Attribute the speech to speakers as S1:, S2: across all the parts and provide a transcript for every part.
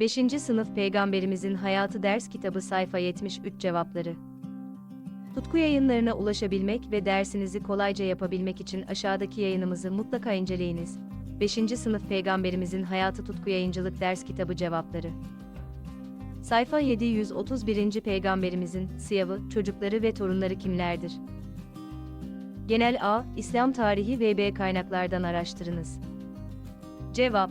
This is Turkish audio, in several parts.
S1: 5. Sınıf Peygamberimizin Hayatı Ders Kitabı Sayfa 73 Cevapları Tutku yayınlarına ulaşabilmek ve dersinizi kolayca yapabilmek için aşağıdaki yayınımızı mutlaka inceleyiniz. 5. Sınıf Peygamberimizin Hayatı Tutku Yayıncılık Ders Kitabı Cevapları Sayfa 731. Peygamberimizin siyavı, çocukları ve torunları kimlerdir? Genel A. İslam tarihi ve B. Kaynaklardan araştırınız. Cevap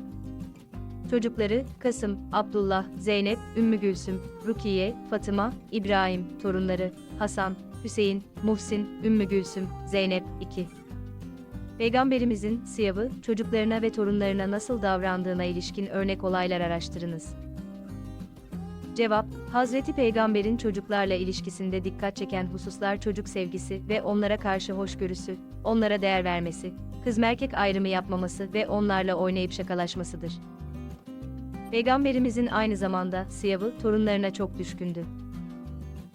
S1: Çocukları, Kasım, Abdullah, Zeynep, Ümmü Gülsüm, Rukiye, Fatıma, İbrahim, torunları, Hasan, Hüseyin, Muhsin, Ümmü Gülsüm, Zeynep, 2. Peygamberimizin, siyavı, çocuklarına ve torunlarına nasıl davrandığına ilişkin örnek olaylar araştırınız. Cevap, Hazreti Peygamber'in çocuklarla ilişkisinde dikkat çeken hususlar çocuk sevgisi ve onlara karşı hoşgörüsü, onlara değer vermesi, kız-merkek ayrımı yapmaması ve onlarla oynayıp şakalaşmasıdır. Peygamberimizin aynı zamanda siyavı torunlarına çok düşkündü.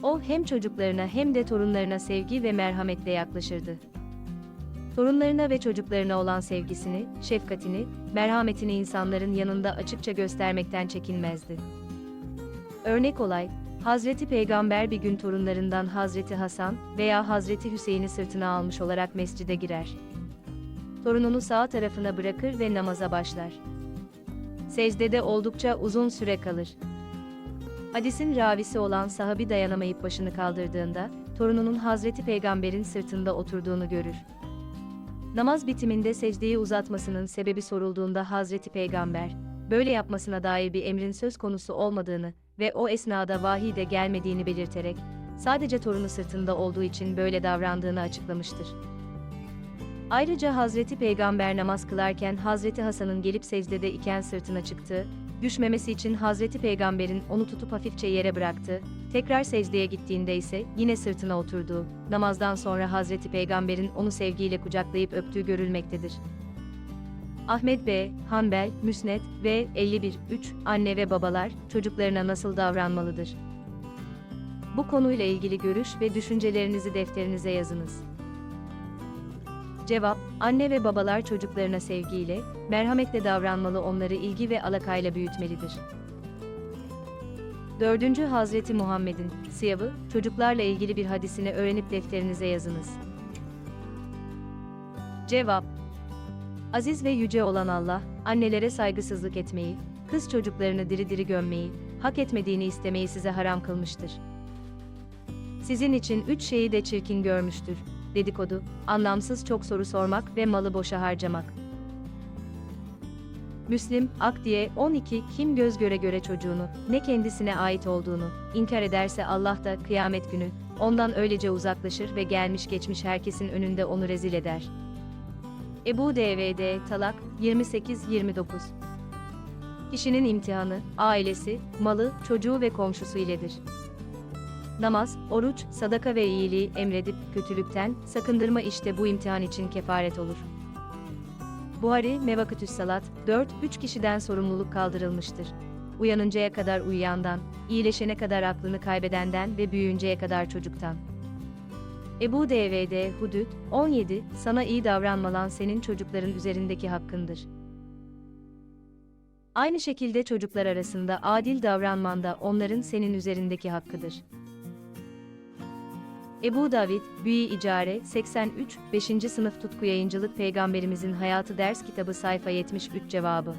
S1: O hem çocuklarına hem de torunlarına sevgi ve merhametle yaklaşırdı. Torunlarına ve çocuklarına olan sevgisini, şefkatini, merhametini insanların yanında açıkça göstermekten çekinmezdi. Örnek olay, Hazreti Peygamber bir gün torunlarından Hazreti Hasan veya Hazreti Hüseyin'i sırtına almış olarak mescide girer. Torununu sağ tarafına bırakır ve namaza başlar. Secdede oldukça uzun süre kalır. Hadisin ravisi olan sahabi dayanamayıp başını kaldırdığında, torununun Hazreti Peygamber'in sırtında oturduğunu görür. Namaz bitiminde secdeyi uzatmasının sebebi sorulduğunda Hazreti Peygamber, böyle yapmasına dair bir emrin söz konusu olmadığını ve o esnada vahiy de gelmediğini belirterek, sadece torunu sırtında olduğu için böyle davrandığını açıklamıştır. Ayrıca Hazreti Peygamber namaz kılarken Hazreti Hasan'ın gelip secdede iken sırtına çıktığı, düşmemesi için Hazreti Peygamber'in onu tutup hafifçe yere bıraktığı, tekrar secdeye gittiğinde ise yine sırtına oturduğu, namazdan sonra Hazreti Peygamber'in onu sevgiyle kucaklayıp öptüğü görülmektedir. Ahmet B. Hanbel, Müsned ve 51. 3. Anne ve babalar çocuklarına nasıl davranmalıdır? Bu konuyla ilgili görüş ve düşüncelerinizi defterinize yazınız. Cevap, anne ve babalar çocuklarına sevgiyle, merhametle davranmalı onları ilgi ve alakayla büyütmelidir. 4. Hazreti Muhammed'in siyavı, çocuklarla ilgili bir hadisini öğrenip defterinize yazınız. Cevap, Aziz ve yüce olan Allah, annelere saygısızlık etmeyi, kız çocuklarını diri diri gömmeyi, hak etmediğini istemeyi size haram kılmıştır. Sizin için üç şeyi de çirkin görmüştür. Dedikodu, anlamsız çok soru sormak ve malı boşa harcamak. Müslim, Ak diye 12 kim göz göre göre çocuğunu, ne kendisine ait olduğunu, inkar ederse Allah da kıyamet günü, ondan öylece uzaklaşır ve gelmiş geçmiş herkesin önünde onu rezil eder. Ebu DVD Talak 28-29 Kişinin imtihanı, ailesi, malı, çocuğu ve komşusu iledir. Namaz, oruç, sadaka ve iyiliği emredip kötülükten sakındırma işte bu imtihan için kefaret olur. Buhari, Mevakıtüs Salat, 4, 3 kişiden sorumluluk kaldırılmıştır. Uyanıncaya kadar uyuyandan, iyileşene kadar aklını kaybedenden ve büyüyünceye kadar çocuktan. Ebu DVD Hudud 17 Sana iyi davranmalan senin çocukların üzerindeki hakkındır. Aynı şekilde çocuklar arasında adil davranman da onların senin üzerindeki hakkıdır. Ebu David, Büyü İcare, 83, 5. Sınıf Tutku Yayıncılık Peygamberimizin Hayatı Ders Kitabı sayfa 73 cevabı.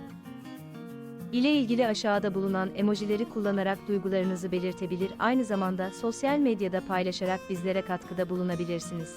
S1: ile ilgili aşağıda bulunan emojileri kullanarak duygularınızı belirtebilir aynı zamanda sosyal medyada paylaşarak bizlere katkıda bulunabilirsiniz.